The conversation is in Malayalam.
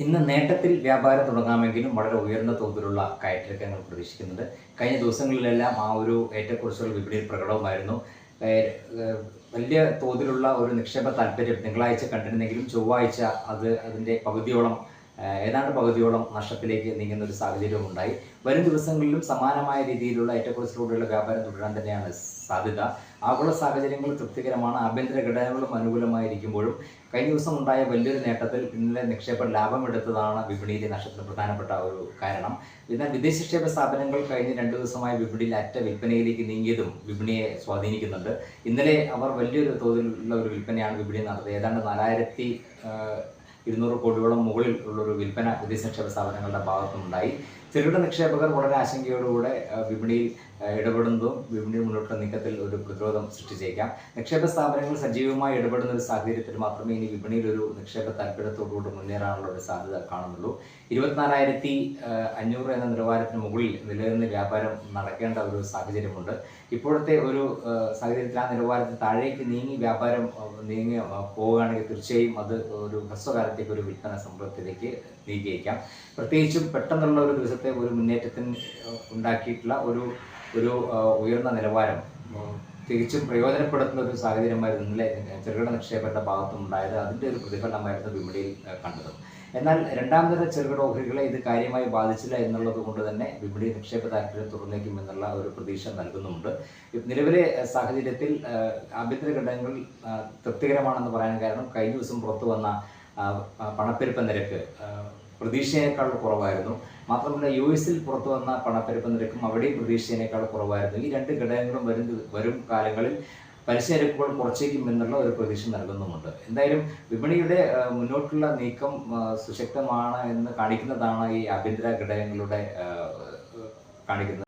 ഇന്ന് നേട്ടത്തിൽ വ്യാപാരം തുടങ്ങാമെങ്കിലും വളരെ ഉയർന്ന തോതിലുള്ള കയറ്റിറക്കങ്ങൾ പ്രതീക്ഷിക്കുന്നുണ്ട്. കഴിഞ്ഞ ദിവസങ്ങളിലെല്ലാം ആ ഒരു ഏറ്റക്കുറിച്ചുകൾ വിപണിയിൽ ഏഹ് വലിയ തോതിലുള്ള ഒരു നിക്ഷേപ താല്പര്യം തിങ്കളാഴ്ച കണ്ടിരുന്നെങ്കിലും ചൊവ്വാഴ്ച അത് അതിന്റെ പകുതിയോളം ഏതാണ്ട് പകുതിയോളം നഷ്ടത്തിലേക്ക് നീങ്ങുന്ന ഒരു സാഹചര്യവും ഉണ്ടായി. വരും ദിവസങ്ങളിലും സമാനമായ രീതിയിലുള്ള ഏറ്റക്കുറച്ചിലൂടെയുള്ള വ്യാപാരം തുടരാൻ തന്നെയാണ് സാധ്യത. ആഗോള സാഹചര്യങ്ങൾ തൃപ്തികരമാണ്. ആഭ്യന്തര ഘടകങ്ങളും അനുകൂലമായിരിക്കുമ്പോഴും കഴിഞ്ഞ ദിവസം ഉണ്ടായ വലിയൊരു നേട്ടത്തിൽ ഇന്നലെ നിക്ഷേപ ലാഭമെടുത്തതാണ് വിപണിയിലെ നഷ്ടത്തിന് പ്രധാനപ്പെട്ട ഒരു കാരണം. എന്നാൽ വിദേശ നിക്ഷേപ സ്ഥാപനങ്ങൾ കഴിഞ്ഞ രണ്ടു ദിവസമായി വിപണിയിൽ അറ്റ വിൽപ്പനയിലേക്ക് നീങ്ങിയതും വിപണിയെ സ്വാധീനിക്കുന്നുണ്ട്. ഇന്നലെ അവർ വലിയൊരു തോതിലുള്ള ഒരു വിൽപ്പനയാണ് വിപണി നടത്തിയത്. ഏതാണ്ട് നാലായിരത്തി ഇരുന്നൂറ് കോടിയോളം മുകളിൽ ഉള്ളൊരു വിൽപ്പന വിദേശ നിക്ഷേപ സ്ഥാപനങ്ങളുടെ ഭാഗത്തുനിന്നുണ്ടായി. ചെറുകിട നിക്ഷേപകർ വളരെ ആശങ്കയോടുകൂടെ വിപണിയിൽ ഇടപെടുന്നതും വിപണിയിൽ മുന്നോട്ടുള്ള നീക്കത്തിൽ ഒരു പ്രതിരോധം സൃഷ്ടിച്ചേക്കാം. നിക്ഷേപ സ്ഥാപനങ്ങൾ സജീവമായി ഇടപെടുന്ന ഒരു സാഹചര്യത്തിൽ മാത്രമേ ഇനി വിപണിയിൽ ഒരു നിക്ഷേപ താല്പര്യത്തോടുകൂടി മുന്നേറാനുള്ള ഒരു സാധ്യത കാണുന്നുള്ളൂ. ഇരുപത്തിനാലായിരത്തി അഞ്ഞൂറ് എന്ന നിലവാരത്തിന് മുകളിൽ നിലനിന്ന് വ്യാപാരം നടക്കേണ്ട ഒരു സാഹചര്യമുണ്ട്. ഇപ്പോഴത്തെ ഒരു സാഹചര്യത്തിൽ ആ നിലവാരത്തിൽ താഴേക്ക് നീങ്ങി വ്യാപാരം നീങ്ങി പോവുകയാണെങ്കിൽ തീർച്ചയായും അത് ഒരു ഹ്രസ്വകാലത്തേക്ക് ഒരു വിൽപ്പന സംഭവത്തിലേക്ക് നീക്കിയേക്കാം. പ്രത്യേകിച്ചും പെട്ടെന്നുള്ള ഒരു ദിവസത്തെ ഒരു മുന്നേറ്റത്തിന് ഉണ്ടാക്കിയിട്ടുള്ള ഒരു ഒരു ഉയർന്ന നിലവാരം തികച്ചും പ്രയോജനപ്പെടുത്തുന്ന ഒരു സാഹചര്യമായിരുന്നു ഇന്നലെ ചെറുകിട നിക്ഷേപരുടെ ഭാഗത്തുനിന്നുണ്ടായത് അതിന്റെ ഒരു പ്രതിഫലനമായിരുന്നു വിപണിയിൽ കണ്ടത്. എന്നാൽ രണ്ടാം തര ചെറുകിട ഓഹരികളെ ഇത് കാര്യമായി ബാധിച്ചില്ല എന്നുള്ളത് കൊണ്ട് തന്നെ വിപണി നിക്ഷേപ താല്പര്യം തുറന്നേക്കും എന്നുള്ള ഒരു പ്രതീക്ഷ നൽകുന്നുമുണ്ട്. നിലവിലെ സാഹചര്യത്തിൽ ആഭ്യന്തര ഘടകങ്ങൾ തൃപ്തികരമാണെന്ന് പറയാൻ കാരണം കഴിഞ്ഞ ദിവസം പുറത്തു വന്ന പണപ്പെരുപ്പ നിരക്ക് പ്രതീക്ഷയേക്കാൾ കുറവായിരുന്നു. മാത്രമല്ല യു എസിൽ പുറത്തു വന്ന പണപ്പെരുപ്പ നിരക്കും അവിടെയും പ്രതീക്ഷയേക്കാൾ കുറവായിരുന്നു. ഈ രണ്ട് ഘടകങ്ങളും വരും വരും കാലങ്ങളിൽ പലിശ നിരക്കുകൾ കുറച്ചേക്കും എന്നുള്ള ഒരു പ്രതീക്ഷ നൽകുന്നുമുണ്ട്. എന്തായാലും വിപണിയുടെ മുന്നോട്ടുള്ള നീക്കം സുശക്തമാണ് എന്ന് കാണിക്കുന്നതാണ് ഈ ആഭ്യന്തര ഘടകങ്ങളുടെ കാണിക്കുന്നത്.